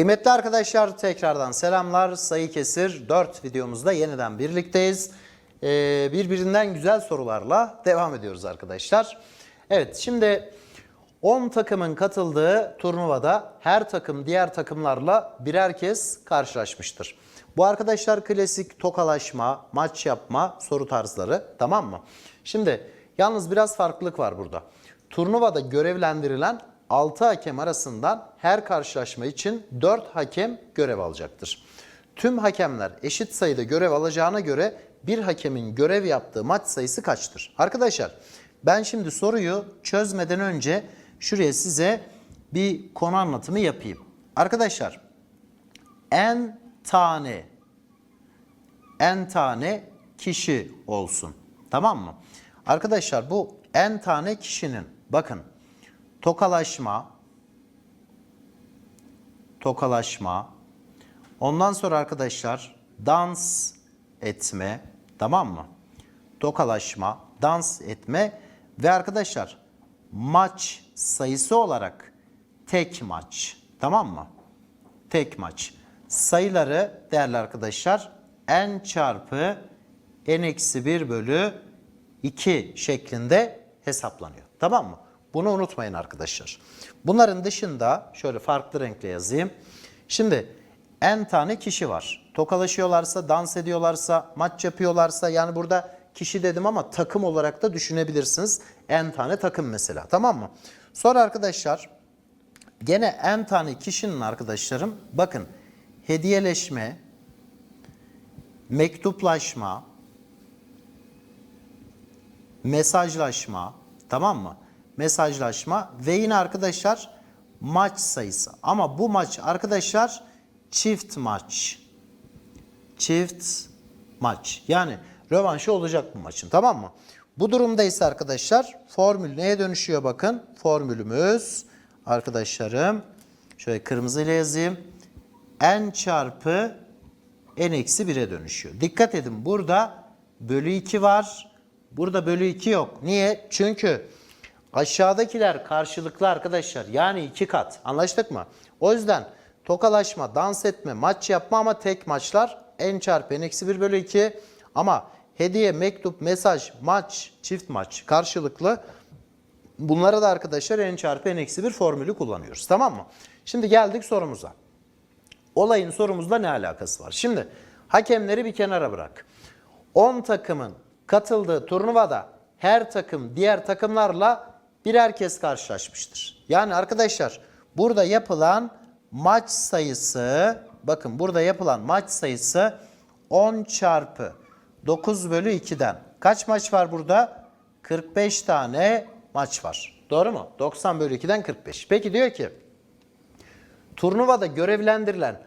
Kıymetli arkadaşlar tekrardan selamlar. Sayı Kesir 4 videomuzda yeniden birlikteyiz. Ee, birbirinden güzel sorularla devam ediyoruz arkadaşlar. Evet şimdi 10 takımın katıldığı turnuvada her takım diğer takımlarla birer kez karşılaşmıştır. Bu arkadaşlar klasik tokalaşma, maç yapma soru tarzları tamam mı? Şimdi yalnız biraz farklılık var burada. Turnuvada görevlendirilen 6 hakem arasından her karşılaşma için 4 hakem görev alacaktır. Tüm hakemler eşit sayıda görev alacağına göre bir hakemin görev yaptığı maç sayısı kaçtır? Arkadaşlar ben şimdi soruyu çözmeden önce şuraya size bir konu anlatımı yapayım. Arkadaşlar en tane en tane kişi olsun. Tamam mı? Arkadaşlar bu en tane kişinin bakın tokalaşma tokalaşma ondan sonra arkadaşlar dans etme tamam mı? Tokalaşma, dans etme ve arkadaşlar maç sayısı olarak tek maç tamam mı? Tek maç. Sayıları değerli arkadaşlar n çarpı n eksi 1 bölü 2 şeklinde hesaplanıyor. Tamam mı? Bunu unutmayın arkadaşlar. Bunların dışında şöyle farklı renkle yazayım. Şimdi n tane kişi var. Tokalaşıyorlarsa, dans ediyorlarsa, maç yapıyorlarsa yani burada kişi dedim ama takım olarak da düşünebilirsiniz. n tane takım mesela tamam mı? Sonra arkadaşlar gene n tane kişinin arkadaşlarım bakın hediyeleşme, mektuplaşma, mesajlaşma tamam mı? Mesajlaşma ve yine arkadaşlar maç sayısı. Ama bu maç arkadaşlar çift maç. Çift maç. Yani rövanşı olacak bu maçın tamam mı? Bu durumda ise arkadaşlar formül neye dönüşüyor bakın. Formülümüz arkadaşlarım şöyle kırmızıyla yazayım. n çarpı n eksi 1'e dönüşüyor. Dikkat edin burada bölü 2 var. Burada bölü 2 yok. Niye? Çünkü aşağıdakiler karşılıklı arkadaşlar. Yani iki kat. Anlaştık mı? O yüzden tokalaşma, dans etme, maç yapma ama tek maçlar n çarpı n eksi 1 bölü 2. Ama hediye, mektup, mesaj, maç, çift maç karşılıklı. Bunlara da arkadaşlar n çarpı n eksi 1 formülü kullanıyoruz. Tamam mı? Şimdi geldik sorumuza. Olayın sorumuzla ne alakası var? Şimdi hakemleri bir kenara bırak. 10 takımın katıldığı turnuvada her takım diğer takımlarla birer kez karşılaşmıştır. Yani arkadaşlar burada yapılan maç sayısı bakın burada yapılan maç sayısı 10 çarpı 9 bölü 2'den. Kaç maç var burada? 45 tane maç var. Doğru mu? 90 bölü 2'den 45. Peki diyor ki turnuvada görevlendirilen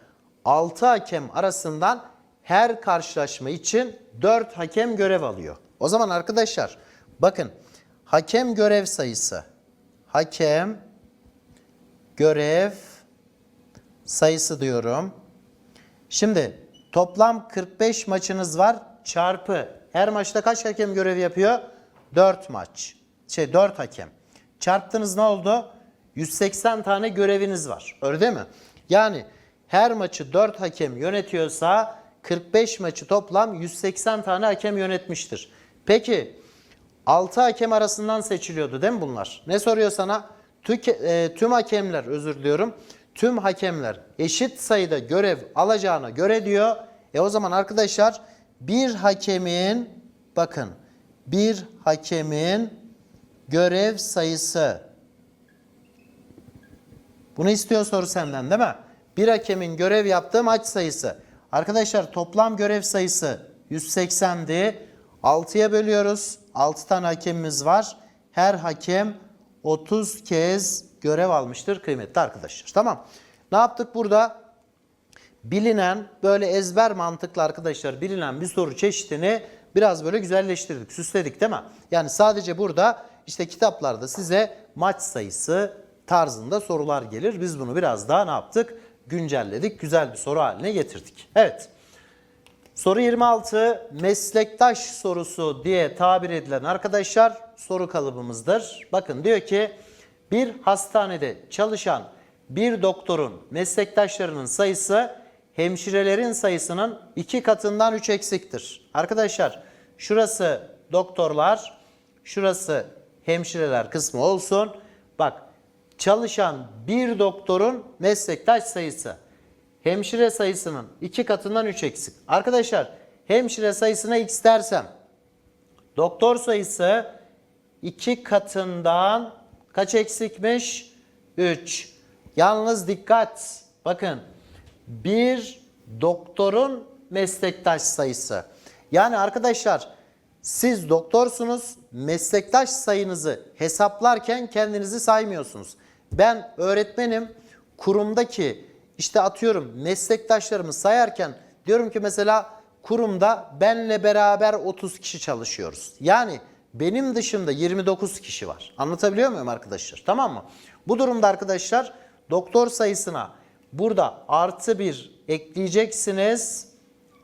6 hakem arasından her karşılaşma için 4 hakem görev alıyor. O zaman arkadaşlar bakın hakem görev sayısı hakem görev sayısı diyorum. Şimdi toplam 45 maçınız var çarpı her maçta kaç hakem görev yapıyor? 4 maç. Şey 4 hakem. Çarptınız ne oldu? 180 tane göreviniz var. Öyle değil mi? Yani her maçı 4 hakem yönetiyorsa 45 maçı toplam 180 tane hakem yönetmiştir. Peki 6 hakem arasından seçiliyordu değil mi bunlar? Ne soruyor sana? E, tüm hakemler özür diliyorum. Tüm hakemler eşit sayıda görev alacağına göre diyor. E o zaman arkadaşlar bir hakemin bakın bir hakemin görev sayısı bunu istiyor soru senden değil mi? Bir hakemin görev yaptığı maç sayısı. Arkadaşlar toplam görev sayısı 180'di. 6'ya bölüyoruz. 6 tane hakemimiz var. Her hakem 30 kez görev almıştır kıymetli arkadaşlar. Tamam. Ne yaptık burada? Bilinen böyle ezber mantıklı arkadaşlar bilinen bir soru çeşidini biraz böyle güzelleştirdik, süsledik değil mi? Yani sadece burada işte kitaplarda size maç sayısı tarzında sorular gelir. Biz bunu biraz daha ne yaptık? Güncelledik, güzel bir soru haline getirdik. Evet. Soru 26 meslektaş sorusu diye tabir edilen arkadaşlar soru kalıbımızdır. Bakın diyor ki bir hastanede çalışan bir doktorun meslektaşlarının sayısı hemşirelerin sayısının iki katından 3 eksiktir. Arkadaşlar şurası doktorlar, şurası hemşireler kısmı olsun. Bak çalışan bir doktorun meslektaş sayısı hemşire sayısının iki katından 3 eksik. Arkadaşlar hemşire sayısına x dersem doktor sayısı iki katından kaç eksikmiş? 3. Yalnız dikkat. Bakın bir doktorun meslektaş sayısı. Yani arkadaşlar siz doktorsunuz, meslektaş sayınızı hesaplarken kendinizi saymıyorsunuz. Ben öğretmenim, kurumdaki işte atıyorum meslektaşlarımı sayarken diyorum ki mesela kurumda benle beraber 30 kişi çalışıyoruz. Yani benim dışımda 29 kişi var. Anlatabiliyor muyum arkadaşlar? Tamam mı? Bu durumda arkadaşlar doktor sayısına burada artı bir ekleyeceksiniz.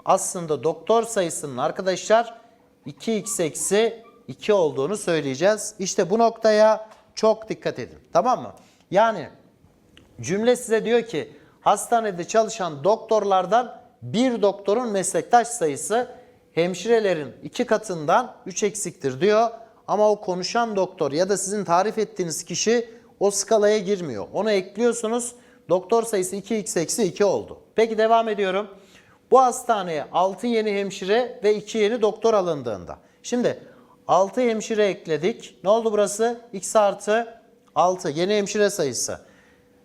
Aslında doktor sayısının arkadaşlar 2x eksi 2 olduğunu söyleyeceğiz. İşte bu noktaya çok dikkat edin. Tamam mı? Yani cümle size diyor ki hastanede çalışan doktorlardan bir doktorun meslektaş sayısı hemşirelerin iki katından 3 eksiktir diyor. Ama o konuşan doktor ya da sizin tarif ettiğiniz kişi o skalaya girmiyor. Onu ekliyorsunuz. Doktor sayısı 2x eksi 2 oldu. Peki devam ediyorum. Bu hastaneye 6 yeni hemşire ve 2 yeni doktor alındığında. Şimdi 6 hemşire ekledik. Ne oldu burası? X artı 6 yeni hemşire sayısı.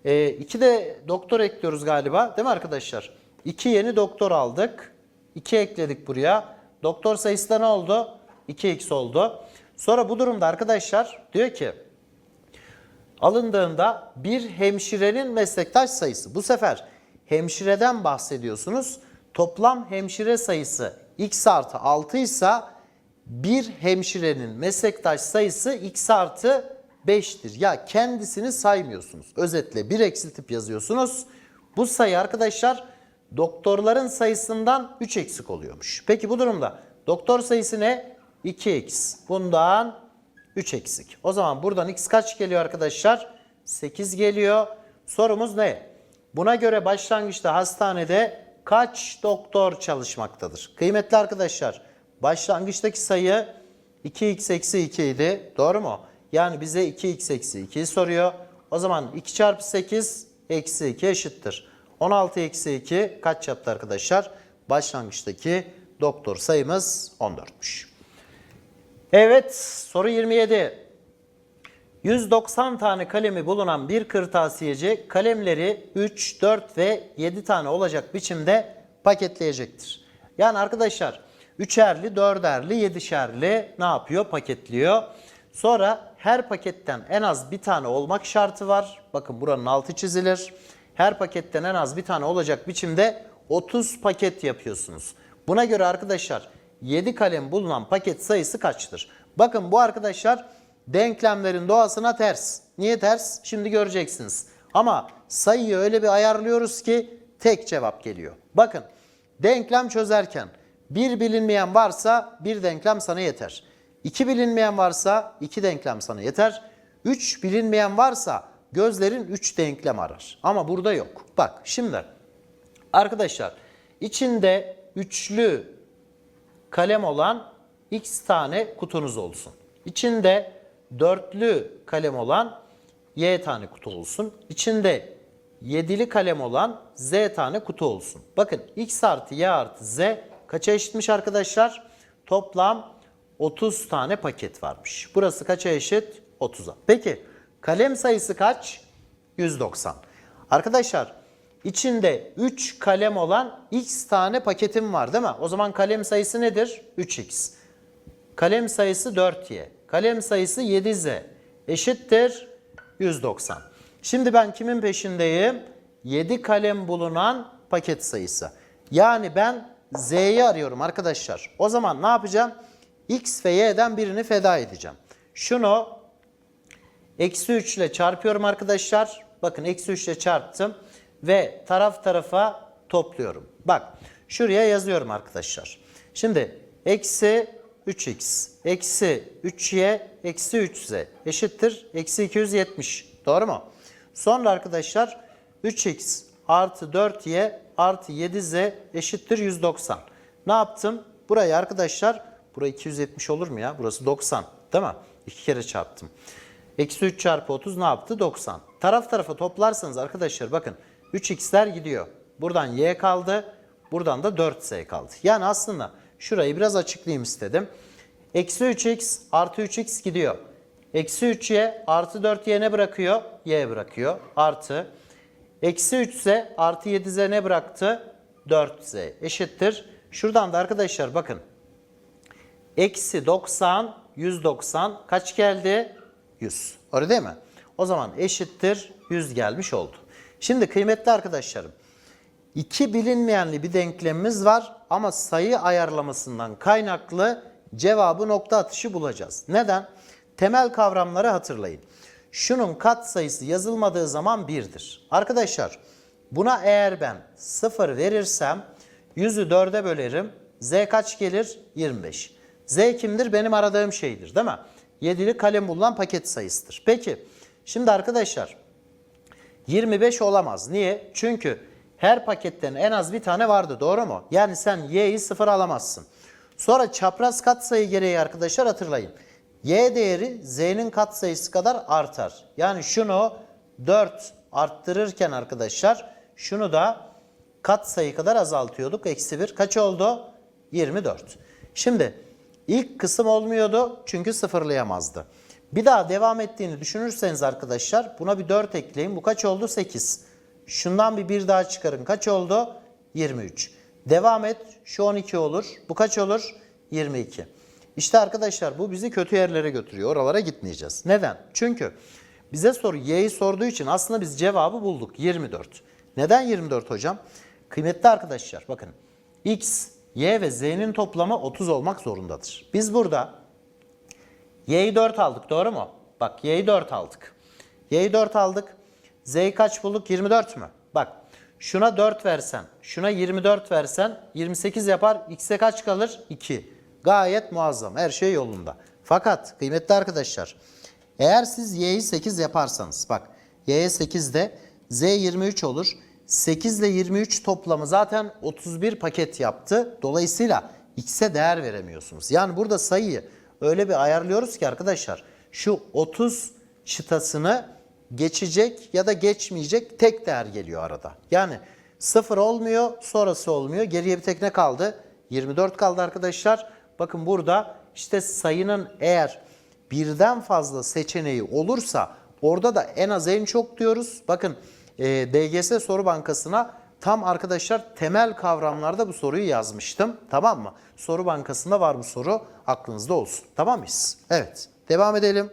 2 de doktor ekliyoruz galiba değil mi arkadaşlar? 2 yeni doktor aldık. 2 ekledik buraya. Doktor sayısı da ne oldu? 2x oldu. Sonra bu durumda arkadaşlar diyor ki alındığında bir hemşirenin meslektaş sayısı. Bu sefer hemşireden bahsediyorsunuz. Toplam hemşire sayısı x artı 6 ise bir hemşirenin meslektaş sayısı x artı 5'tir. Ya kendisini saymıyorsunuz. Özetle bir eksiltip yazıyorsunuz. Bu sayı arkadaşlar doktorların sayısından 3 eksik oluyormuş. Peki bu durumda doktor sayısı ne? 2x. Bundan 3 eksik. O zaman buradan x kaç geliyor arkadaşlar? 8 geliyor. Sorumuz ne? Buna göre başlangıçta hastanede kaç doktor çalışmaktadır? Kıymetli arkadaşlar başlangıçtaki sayı 2x eksi 2 idi. Doğru mu? Yani bize 2x eksi 2'yi soruyor. O zaman 2 çarpı 8 eksi 2 eşittir. 16 eksi 2 kaç yaptı arkadaşlar? Başlangıçtaki doktor sayımız 14'müş. Evet soru 27. 190 tane kalemi bulunan bir kırtasiyeci kalemleri 3, 4 ve 7 tane olacak biçimde paketleyecektir. Yani arkadaşlar üçerli, dörderli, yedişerli ne yapıyor? Paketliyor. Sonra her paketten en az bir tane olmak şartı var. Bakın buranın altı çizilir. Her paketten en az bir tane olacak biçimde 30 paket yapıyorsunuz. Buna göre arkadaşlar 7 kalem bulunan paket sayısı kaçtır? Bakın bu arkadaşlar denklemlerin doğasına ters. Niye ters? Şimdi göreceksiniz. Ama sayıyı öyle bir ayarlıyoruz ki tek cevap geliyor. Bakın denklem çözerken bir bilinmeyen varsa bir denklem sana yeter. İki bilinmeyen varsa iki denklem sana yeter. Üç bilinmeyen varsa gözlerin üç denklem arar. Ama burada yok. Bak şimdi arkadaşlar içinde üçlü kalem olan x tane kutunuz olsun. İçinde dörtlü kalem olan y tane kutu olsun. İçinde yedili kalem olan z tane kutu olsun. Bakın x artı y artı z kaça eşitmiş arkadaşlar? Toplam 30 tane paket varmış. Burası kaça eşit? 30'a. Peki kalem sayısı kaç? 190. Arkadaşlar içinde 3 kalem olan x tane paketim var değil mi? O zaman kalem sayısı nedir? 3x. Kalem sayısı 4y. Kalem sayısı 7z. Eşittir 190. Şimdi ben kimin peşindeyim? 7 kalem bulunan paket sayısı. Yani ben z'yi arıyorum arkadaşlar. O zaman ne yapacağım? X ve y'den birini feda edeceğim. Şunu eksi 3 ile çarpıyorum arkadaşlar. Bakın eksi 3 ile çarptım ve taraf tarafa topluyorum. Bak şuraya yazıyorum arkadaşlar. Şimdi eksi 3x eksi 3y eksi 3z eşittir eksi 270. Doğru mu? Sonra arkadaşlar 3x artı 4y artı 7z eşittir 190. Ne yaptım? Burayı arkadaşlar, burası 270 olur mu ya? Burası 90 değil mi? İki kere çarptım. Eksi 3 çarpı 30 ne yaptı? 90. Taraf tarafa toplarsanız arkadaşlar bakın 3x'ler gidiyor. Buradan y kaldı. Buradan da 4z kaldı. Yani aslında şurayı biraz açıklayayım istedim. Eksi 3x artı 3x gidiyor. Eksi 3y artı 4y ne bırakıyor? y bırakıyor. Artı. Eksi 3z artı 7z ne bıraktı? 4z eşittir. Şuradan da arkadaşlar bakın. Eksi 90, 190 kaç geldi? 100. Öyle değil mi? O zaman eşittir 100 gelmiş oldu. Şimdi kıymetli arkadaşlarım. iki bilinmeyenli bir denklemimiz var ama sayı ayarlamasından kaynaklı cevabı nokta atışı bulacağız. Neden? Temel kavramları hatırlayın. Şunun kat sayısı yazılmadığı zaman 1'dir. Arkadaşlar buna eğer ben 0 verirsem 100'ü 4'e bölerim. Z kaç gelir? 25. Z kimdir? Benim aradığım şeydir değil mi? 7'li kalem bulunan paket sayısıdır. Peki şimdi arkadaşlar 25 olamaz. Niye? Çünkü her paketten en az bir tane vardı. Doğru mu? Yani sen y'yi sıfır alamazsın. Sonra çapraz katsayı gereği arkadaşlar hatırlayın. y değeri z'nin katsayısı kadar artar. Yani şunu 4 arttırırken arkadaşlar şunu da katsayı kadar azaltıyorduk. Eksi 1 kaç oldu? 24. Şimdi ilk kısım olmuyordu çünkü sıfırlayamazdı. Bir daha devam ettiğini düşünürseniz arkadaşlar buna bir 4 ekleyin. Bu kaç oldu? 8. Şundan bir 1 daha çıkarın. Kaç oldu? 23. Devam et. Şu 12 olur. Bu kaç olur? 22. İşte arkadaşlar bu bizi kötü yerlere götürüyor. Oralara gitmeyeceğiz. Neden? Çünkü bize soru y'yi sorduğu için aslında biz cevabı bulduk. 24. Neden 24 hocam? Kıymetli arkadaşlar bakın. x, y ve z'nin toplamı 30 olmak zorundadır. Biz burada Y'yi 4 aldık doğru mu? Bak Y'yi 4 aldık. Y'yi 4 aldık. Z'yi kaç bulduk? 24 mü? Bak şuna 4 versen, şuna 24 versen 28 yapar. X'e kaç kalır? 2. Gayet muazzam. Her şey yolunda. Fakat kıymetli arkadaşlar eğer siz Y'yi 8 yaparsanız bak Y'ye 8 de Z 23 olur. 8 ile 23 toplamı zaten 31 paket yaptı. Dolayısıyla X'e değer veremiyorsunuz. Yani burada sayıyı öyle bir ayarlıyoruz ki arkadaşlar şu 30 çıtasını geçecek ya da geçmeyecek tek değer geliyor arada. Yani 0 olmuyor, sonrası olmuyor. Geriye bir tek ne kaldı? 24 kaldı arkadaşlar. Bakın burada işte sayının eğer birden fazla seçeneği olursa orada da en az en çok diyoruz. Bakın e, DGS soru bankasına tam arkadaşlar temel kavramlarda bu soruyu yazmıştım. Tamam mı? Soru bankasında var bu soru. Aklınızda olsun. Tamam mıyız? Evet. Devam edelim.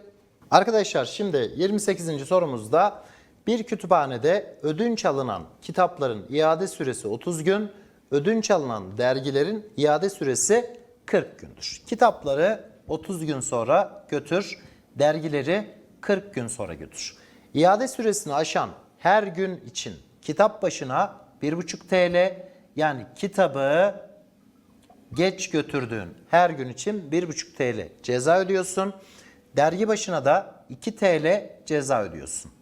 Arkadaşlar şimdi 28. sorumuzda bir kütüphanede ödünç alınan kitapların iade süresi 30 gün, ödünç alınan dergilerin iade süresi 40 gündür. Kitapları 30 gün sonra götür, dergileri 40 gün sonra götür. İade süresini aşan her gün için kitap başına 1,5 TL yani kitabı geç götürdüğün her gün için 1,5 TL ceza ödüyorsun. Dergi başına da 2 TL ceza ödüyorsun.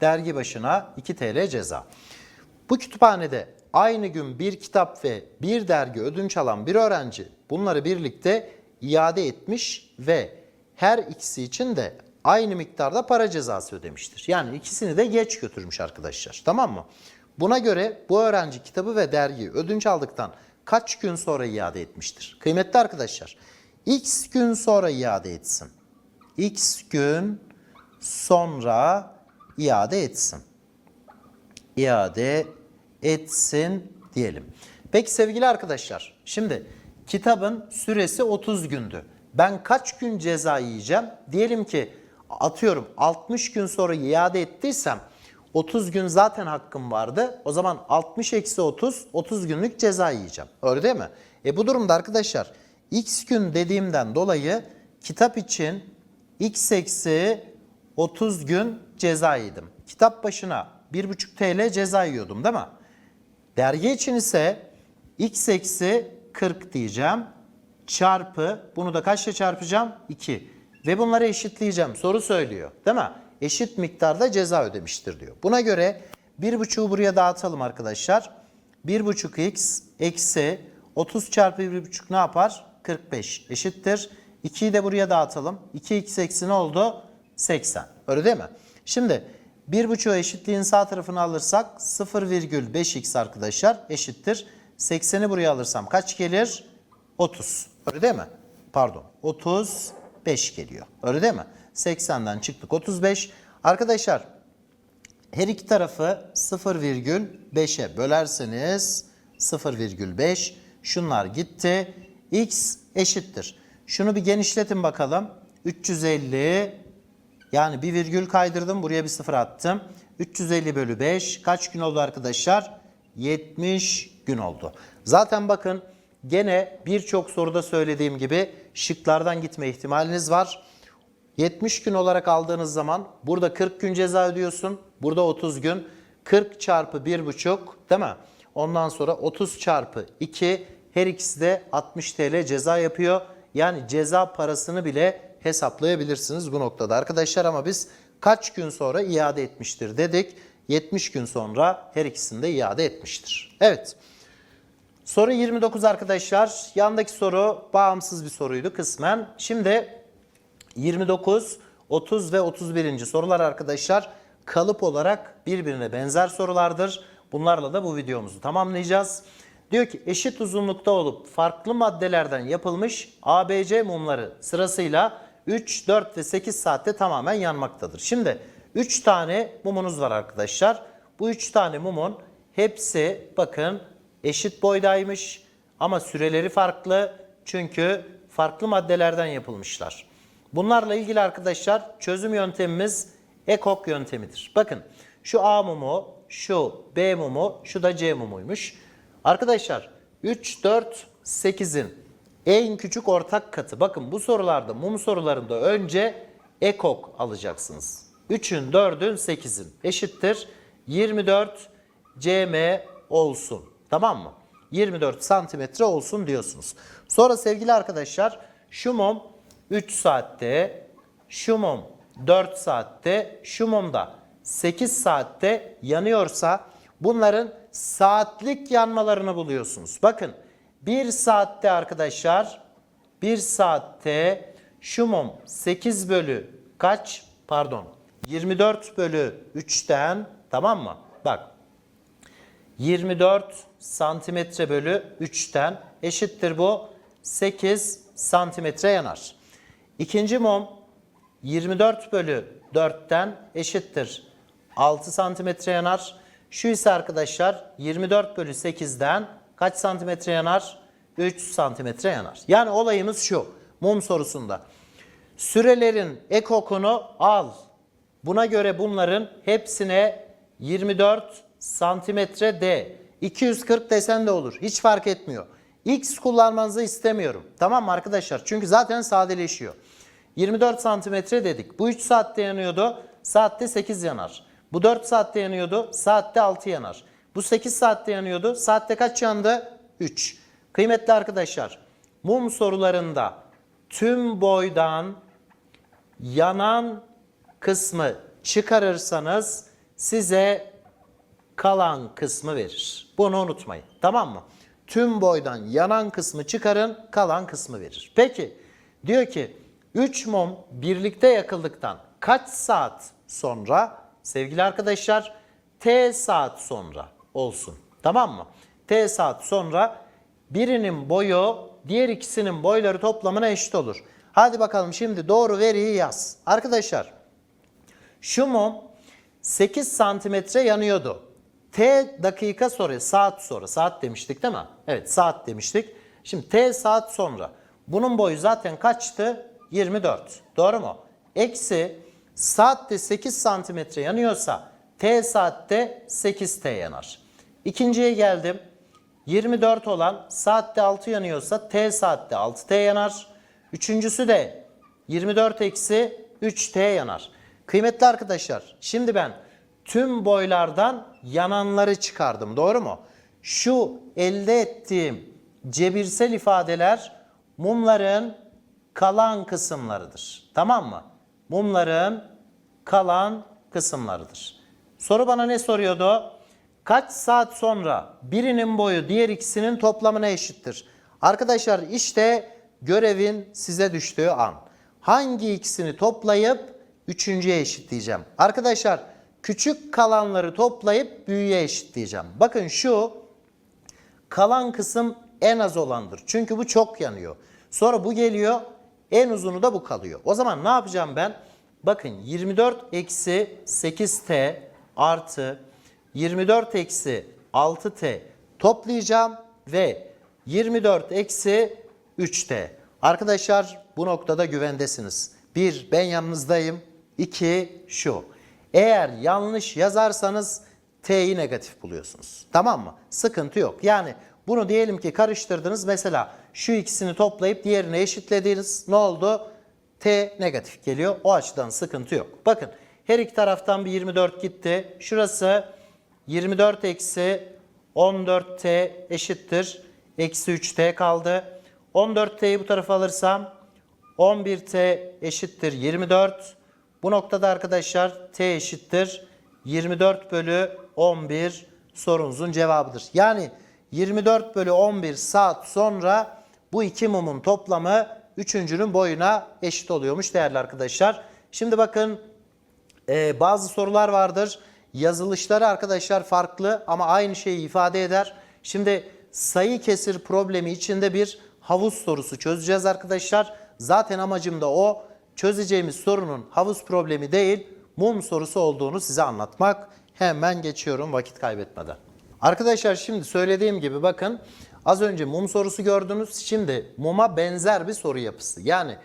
Dergi başına 2 TL ceza. Bu kütüphanede aynı gün bir kitap ve bir dergi ödünç alan bir öğrenci bunları birlikte iade etmiş ve her ikisi için de aynı miktarda para cezası ödemiştir. Yani ikisini de geç götürmüş arkadaşlar. Tamam mı? Buna göre bu öğrenci kitabı ve dergiyi ödünç aldıktan kaç gün sonra iade etmiştir? Kıymetli arkadaşlar, x gün sonra iade etsin. x gün sonra iade etsin. İade etsin diyelim. Peki sevgili arkadaşlar, şimdi kitabın süresi 30 gündü. Ben kaç gün ceza yiyeceğim? Diyelim ki atıyorum 60 gün sonra iade ettiysem 30 gün zaten hakkım vardı. O zaman 60 eksi 30, 30 günlük ceza yiyeceğim. Öyle değil mi? E bu durumda arkadaşlar x gün dediğimden dolayı kitap için x eksi 30 gün ceza yedim. Kitap başına 1,5 TL ceza yiyordum değil mi? Dergi için ise x eksi 40 diyeceğim. Çarpı bunu da kaçla çarpacağım? 2. Ve bunları eşitleyeceğim. Soru söylüyor değil mi? Eşit miktarda ceza ödemiştir diyor. Buna göre 1,5'u buraya dağıtalım arkadaşlar. 1,5x eksi 30 çarpı 1,5 ne yapar? 45 eşittir. 2'yi de buraya dağıtalım. 2x eksi ne oldu? 80. Öyle değil mi? Şimdi 1,5'u eşitliğin sağ tarafını alırsak 0,5x arkadaşlar eşittir. 80'i buraya alırsam kaç gelir? 30. Öyle değil mi? Pardon. 35 geliyor. Öyle değil mi? 80'den çıktık 35. Arkadaşlar her iki tarafı 0,5'e bölerseniz 0,5 şunlar gitti. X eşittir. Şunu bir genişletin bakalım. 350 yani bir virgül kaydırdım buraya bir sıfır attım. 350 bölü 5 kaç gün oldu arkadaşlar? 70 gün oldu. Zaten bakın gene birçok soruda söylediğim gibi şıklardan gitme ihtimaliniz var. 70 gün olarak aldığınız zaman burada 40 gün ceza ödüyorsun. Burada 30 gün. 40 çarpı 1,5 değil mi? Ondan sonra 30 çarpı 2 her ikisi de 60 TL ceza yapıyor. Yani ceza parasını bile hesaplayabilirsiniz bu noktada arkadaşlar ama biz kaç gün sonra iade etmiştir dedik. 70 gün sonra her ikisini de iade etmiştir. Evet. Soru 29 arkadaşlar. Yandaki soru bağımsız bir soruydu kısmen. Şimdi 29, 30 ve 31. sorular arkadaşlar kalıp olarak birbirine benzer sorulardır. Bunlarla da bu videomuzu tamamlayacağız. Diyor ki eşit uzunlukta olup farklı maddelerden yapılmış ABC mumları sırasıyla 3, 4 ve 8 saatte tamamen yanmaktadır. Şimdi 3 tane mumunuz var arkadaşlar. Bu 3 tane mumun hepsi bakın eşit boydaymış ama süreleri farklı çünkü farklı maddelerden yapılmışlar. Bunlarla ilgili arkadaşlar çözüm yöntemimiz ekok yöntemidir. Bakın şu A mumu, şu B mumu, şu da C mumuymuş. Arkadaşlar 3, 4, 8'in en küçük ortak katı. Bakın bu sorularda mum sorularında önce ekok alacaksınız. 3'ün 4'ün 8'in eşittir. 24 cm olsun. Tamam mı? 24 santimetre olsun diyorsunuz. Sonra sevgili arkadaşlar şu mum 3 saatte, şu mum 4 saatte, şu mum da 8 saatte yanıyorsa bunların saatlik yanmalarını buluyorsunuz. Bakın 1 saatte arkadaşlar 1 saatte şu mum 8 bölü kaç? Pardon 24 bölü 3'ten tamam mı? Bak 24 santimetre bölü 3'ten eşittir bu 8 santimetre yanar. İkinci mum 24 bölü 4'ten eşittir 6 santimetre yanar. Şu ise arkadaşlar 24 bölü 8'den kaç santimetre yanar? 3 santimetre yanar. Yani olayımız şu mum sorusunda. Sürelerin ekokunu al. Buna göre bunların hepsine 24 santimetre D. 240 desen de olur. Hiç fark etmiyor. X kullanmanızı istemiyorum. Tamam mı arkadaşlar? Çünkü zaten sadeleşiyor. 24 santimetre dedik. Bu 3 saatte yanıyordu. Saatte 8 yanar. Bu 4 saatte yanıyordu. Saatte 6 yanar. Bu 8 saatte yanıyordu. Saatte kaç yandı? 3. Kıymetli arkadaşlar, mum sorularında tüm boydan yanan kısmı çıkarırsanız size kalan kısmı verir. Bunu unutmayın. Tamam mı? Tüm boydan yanan kısmı çıkarın, kalan kısmı verir. Peki diyor ki 3 mum birlikte yakıldıktan kaç saat sonra sevgili arkadaşlar T saat sonra olsun. Tamam mı? T saat sonra birinin boyu diğer ikisinin boyları toplamına eşit olur. Hadi bakalım şimdi doğru veriyi yaz. Arkadaşlar şu mum 8 santimetre yanıyordu. T dakika sonra, saat sonra, saat demiştik değil mi? Evet saat demiştik. Şimdi T saat sonra. Bunun boyu zaten kaçtı? 24. Doğru mu? Eksi saatte 8 santimetre yanıyorsa T saatte 8T yanar. İkinciye geldim. 24 olan saatte 6 yanıyorsa T saatte 6T yanar. Üçüncüsü de 24 eksi 3T yanar. Kıymetli arkadaşlar şimdi ben tüm boylardan yananları çıkardım. Doğru mu? Şu elde ettiğim cebirsel ifadeler mumların kalan kısımlarıdır. Tamam mı? Mumların kalan kısımlarıdır. Soru bana ne soruyordu? Kaç saat sonra birinin boyu diğer ikisinin toplamına eşittir? Arkadaşlar işte görevin size düştüğü an. Hangi ikisini toplayıp üçüncüye eşitleyeceğim? Arkadaşlar küçük kalanları toplayıp büyüğe eşitleyeceğim. Bakın şu kalan kısım en az olandır. Çünkü bu çok yanıyor. Sonra bu geliyor en uzunu da bu kalıyor. O zaman ne yapacağım ben? Bakın 24 eksi 8t artı 24 eksi 6t toplayacağım ve 24 eksi 3t. Arkadaşlar bu noktada güvendesiniz. 1. Ben yanınızdayım. 2. Şu. Eğer yanlış yazarsanız T'yi negatif buluyorsunuz. Tamam mı? Sıkıntı yok. Yani bunu diyelim ki karıştırdınız. Mesela şu ikisini toplayıp diğerine eşitlediğiniz ne oldu? T negatif geliyor. O açıdan sıkıntı yok. Bakın her iki taraftan bir 24 gitti. Şurası 24 eksi 14T eşittir. Eksi 3T kaldı. 14T'yi bu tarafa alırsam 11T eşittir 24. Bu noktada arkadaşlar T eşittir 24 bölü 11 sorunuzun cevabıdır. Yani 24 bölü 11 saat sonra bu iki mumun toplamı üçüncünün boyuna eşit oluyormuş değerli arkadaşlar. Şimdi bakın ee, bazı sorular vardır. Yazılışları arkadaşlar farklı ama aynı şeyi ifade eder. Şimdi sayı kesir problemi içinde bir havuz sorusu çözeceğiz arkadaşlar. Zaten amacım da o. Çözeceğimiz sorunun havuz problemi değil, mum sorusu olduğunu size anlatmak. Hemen geçiyorum vakit kaybetmeden. Arkadaşlar şimdi söylediğim gibi bakın az önce mum sorusu gördünüz. Şimdi muma benzer bir soru yapısı. Yani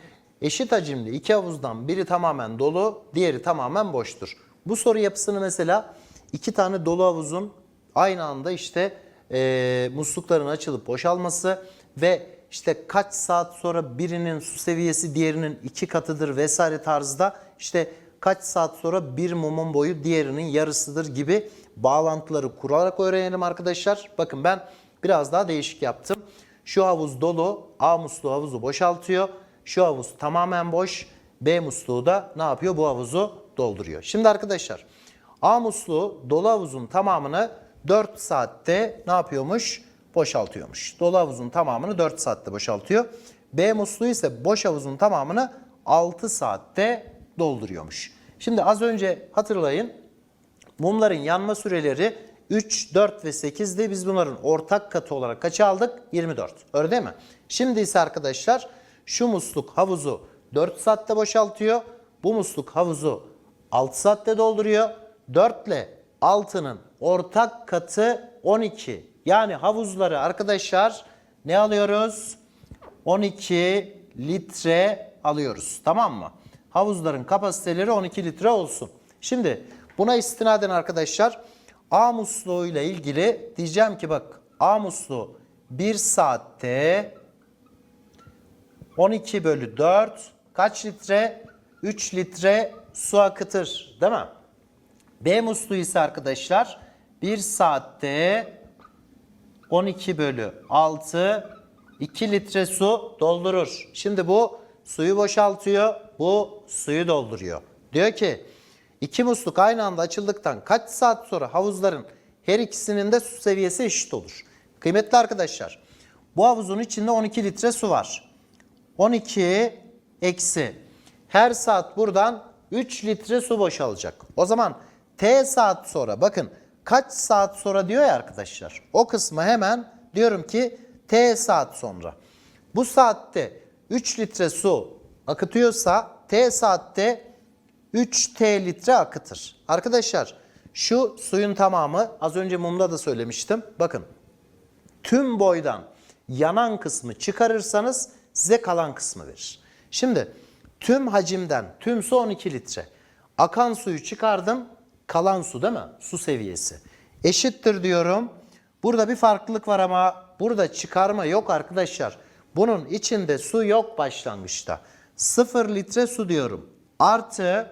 eşit hacimli iki havuzdan biri tamamen dolu, diğeri tamamen boştur. Bu soru yapısını mesela iki tane dolu havuzun aynı anda işte eee, muslukların açılıp boşalması ve işte kaç saat sonra birinin su seviyesi diğerinin iki katıdır vesaire tarzda işte kaç saat sonra bir mumun boyu diğerinin yarısıdır gibi bağlantıları kurarak öğrenelim arkadaşlar. Bakın ben biraz daha değişik yaptım. Şu havuz dolu, A musluğu havuzu boşaltıyor. Şu havuz tamamen boş, B musluğu da ne yapıyor? Bu havuzu dolduruyor. Şimdi arkadaşlar A musluğu dolu havuzun tamamını 4 saatte ne yapıyormuş? Boşaltıyormuş. Dolu havuzun tamamını 4 saatte boşaltıyor. B musluğu ise boş havuzun tamamını 6 saatte dolduruyormuş. Şimdi az önce hatırlayın mumların yanma süreleri 3, 4 ve 8'di. Biz bunların ortak katı olarak kaça aldık? 24. Öyle değil mi? Şimdi ise arkadaşlar şu musluk havuzu 4 saatte boşaltıyor. Bu musluk havuzu 6 saatte dolduruyor. 4 ile 6'nın ortak katı 12. Yani havuzları arkadaşlar ne alıyoruz? 12 litre alıyoruz. Tamam mı? Havuzların kapasiteleri 12 litre olsun. Şimdi buna istinaden arkadaşlar A musluğu ile ilgili diyeceğim ki bak A musluğu 1 saatte 12 bölü 4 kaç litre? 3 litre su akıtır değil mi? B musluğu ise arkadaşlar 1 saatte 12 bölü 6 2 litre su doldurur. Şimdi bu suyu boşaltıyor, bu suyu dolduruyor. Diyor ki iki musluk aynı anda açıldıktan kaç saat sonra havuzların her ikisinin de su seviyesi eşit olur. Kıymetli arkadaşlar bu havuzun içinde 12 litre su var. 12 eksi her saat buradan 3 litre su boşalacak. O zaman T saat sonra bakın kaç saat sonra diyor ya arkadaşlar. O kısmı hemen diyorum ki T saat sonra. Bu saatte 3 litre su akıtıyorsa T saatte 3T litre akıtır. Arkadaşlar şu suyun tamamı az önce mumda da söylemiştim. Bakın tüm boydan yanan kısmı çıkarırsanız size kalan kısmı verir. Şimdi tüm hacimden tüm su 12 litre. Akan suyu çıkardım kalan su değil mi? Su seviyesi. Eşittir diyorum. Burada bir farklılık var ama burada çıkarma yok arkadaşlar. Bunun içinde su yok başlangıçta. 0 litre su diyorum. Artı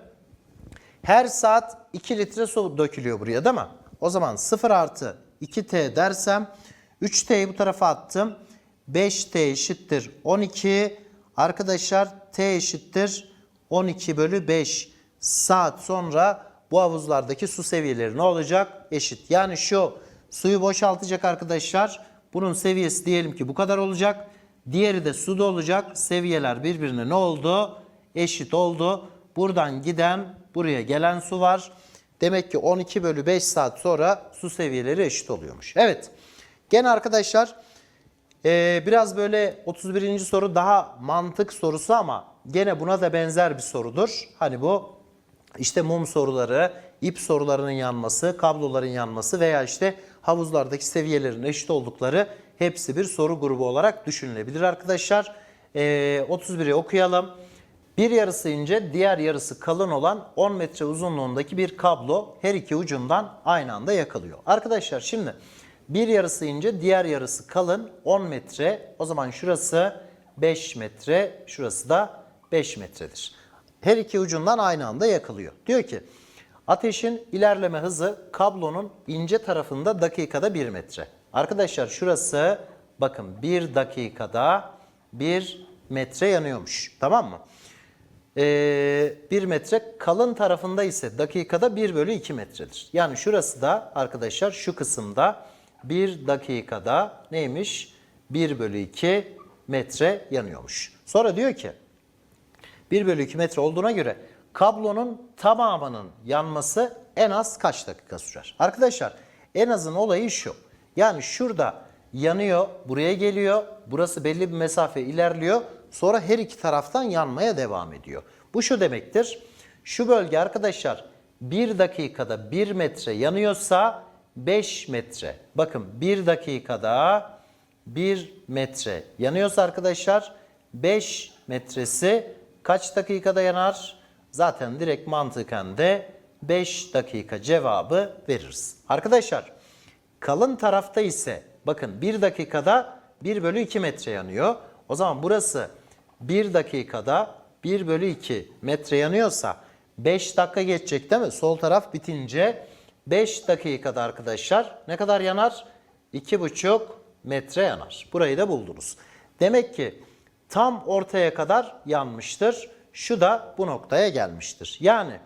her saat 2 litre su dökülüyor buraya değil mi? O zaman 0 artı 2t dersem 3t'yi bu tarafa attım. 5t eşittir 12. Arkadaşlar t eşittir 12 bölü 5 saat sonra bu havuzlardaki su seviyeleri ne olacak? Eşit. Yani şu suyu boşaltacak arkadaşlar. Bunun seviyesi diyelim ki bu kadar olacak. Diğeri de suda olacak. Seviyeler birbirine ne oldu? Eşit oldu. Buradan giden buraya gelen su var. Demek ki 12 bölü 5 saat sonra su seviyeleri eşit oluyormuş. Evet. Gene arkadaşlar ee, biraz böyle 31. soru daha mantık sorusu ama gene buna da benzer bir sorudur. Hani bu işte mum soruları, ip sorularının yanması, kabloların yanması veya işte havuzlardaki seviyelerin eşit oldukları hepsi bir soru grubu olarak düşünülebilir arkadaşlar. Ee, 31'i okuyalım. Bir yarısı ince, diğer yarısı kalın olan 10 metre uzunluğundaki bir kablo her iki ucundan aynı anda yakalıyor. Arkadaşlar şimdi bir yarısı ince, diğer yarısı kalın 10 metre. O zaman şurası 5 metre, şurası da 5 metredir. Her iki ucundan aynı anda yakalıyor. Diyor ki ateşin ilerleme hızı kablonun ince tarafında dakikada 1 metre. Arkadaşlar şurası bakın 1 dakikada 1 metre yanıyormuş. Tamam mı? Ee, 1 metre kalın tarafında ise dakikada 1 bölü 2 metredir. Yani şurası da arkadaşlar şu kısımda 1 dakikada neymiş? 1 bölü 2 metre yanıyormuş. Sonra diyor ki 1 bölü 2 metre olduğuna göre kablonun tamamının yanması en az kaç dakika sürer? Arkadaşlar en azın olayı şu. Yani şurada yanıyor, buraya geliyor. Burası belli bir mesafe ilerliyor. Sonra her iki taraftan yanmaya devam ediyor. Bu şu demektir. Şu bölge arkadaşlar 1 dakikada 1 metre yanıyorsa 5 metre. Bakın 1 dakikada 1 metre yanıyorsa arkadaşlar 5 metresi kaç dakikada yanar? Zaten direkt mantıken de 5 dakika cevabı veririz. Arkadaşlar kalın tarafta ise bakın 1 dakikada 1 bölü 2 metre yanıyor. O zaman burası 1 dakikada 1 bölü 2 metre yanıyorsa 5 dakika geçecek değil mi? Sol taraf bitince 5 dakikada arkadaşlar ne kadar yanar? 2,5 metre yanar. Burayı da buldunuz. Demek ki tam ortaya kadar yanmıştır. Şu da bu noktaya gelmiştir. Yani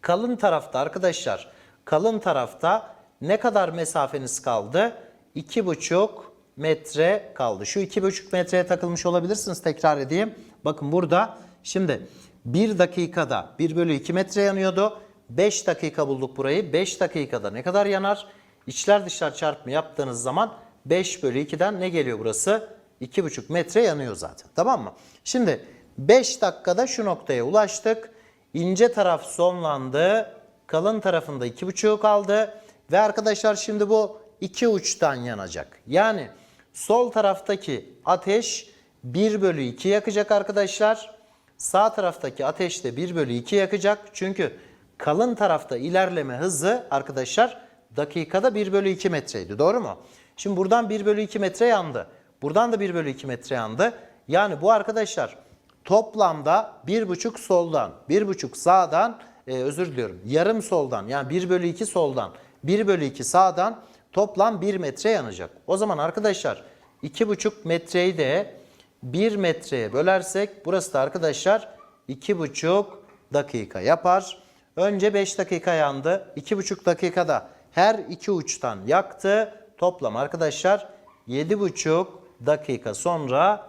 kalın tarafta arkadaşlar kalın tarafta ne kadar mesafeniz kaldı? 2,5 metre kaldı. Şu 2,5 metreye takılmış olabilirsiniz. Tekrar edeyim. Bakın burada şimdi 1 dakikada 1 bölü 2 metre yanıyordu. 5 dakika bulduk burayı. 5 dakikada ne kadar yanar? İçler dışlar çarpımı yaptığınız zaman 5 bölü 2'den ne geliyor burası? 2,5 metre yanıyor zaten. Tamam mı? Şimdi 5 dakikada şu noktaya ulaştık. İnce taraf sonlandı. Kalın tarafında 2,5 kaldı. Ve arkadaşlar şimdi bu iki uçtan yanacak. Yani sol taraftaki ateş 1 bölü 2 yakacak arkadaşlar. Sağ taraftaki ateş de 1 bölü 2 yakacak. Çünkü kalın tarafta ilerleme hızı arkadaşlar dakikada 1 bölü 2 metreydi. Doğru mu? Şimdi buradan 1 bölü 2 metre yandı. Buradan da 1 bölü 2 metre yandı. Yani bu arkadaşlar toplamda 1,5 soldan, 1,5 sağdan, e, özür diliyorum yarım soldan yani 1 bölü 2 soldan, 1 bölü 2 sağdan toplam 1 metre yanacak. O zaman arkadaşlar 2,5 metreyi de 1 metreye bölersek burası da arkadaşlar 2,5 dakika yapar. Önce 5 dakika yandı. 2,5 dakikada her iki uçtan yaktı. Toplam arkadaşlar 7,5 dakika sonra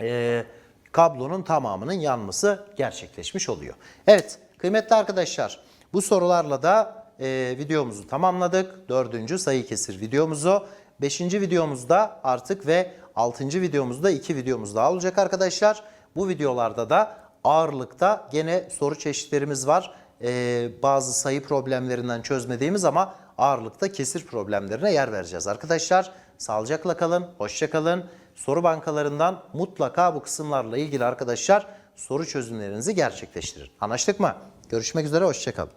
e, kablonun tamamının yanması gerçekleşmiş oluyor. Evet kıymetli arkadaşlar bu sorularla da e, videomuzu tamamladık. Dördüncü sayı kesir videomuzu. Beşinci videomuzda artık ve altıncı videomuzda iki videomuz daha olacak arkadaşlar. Bu videolarda da ağırlıkta gene soru çeşitlerimiz var. E, bazı sayı problemlerinden çözmediğimiz ama ağırlıkta kesir problemlerine yer vereceğiz arkadaşlar. Sağlıcakla kalın, hoşça kalın. Soru bankalarından mutlaka bu kısımlarla ilgili arkadaşlar soru çözümlerinizi gerçekleştirin. Anlaştık mı? Görüşmek üzere, hoşça kalın.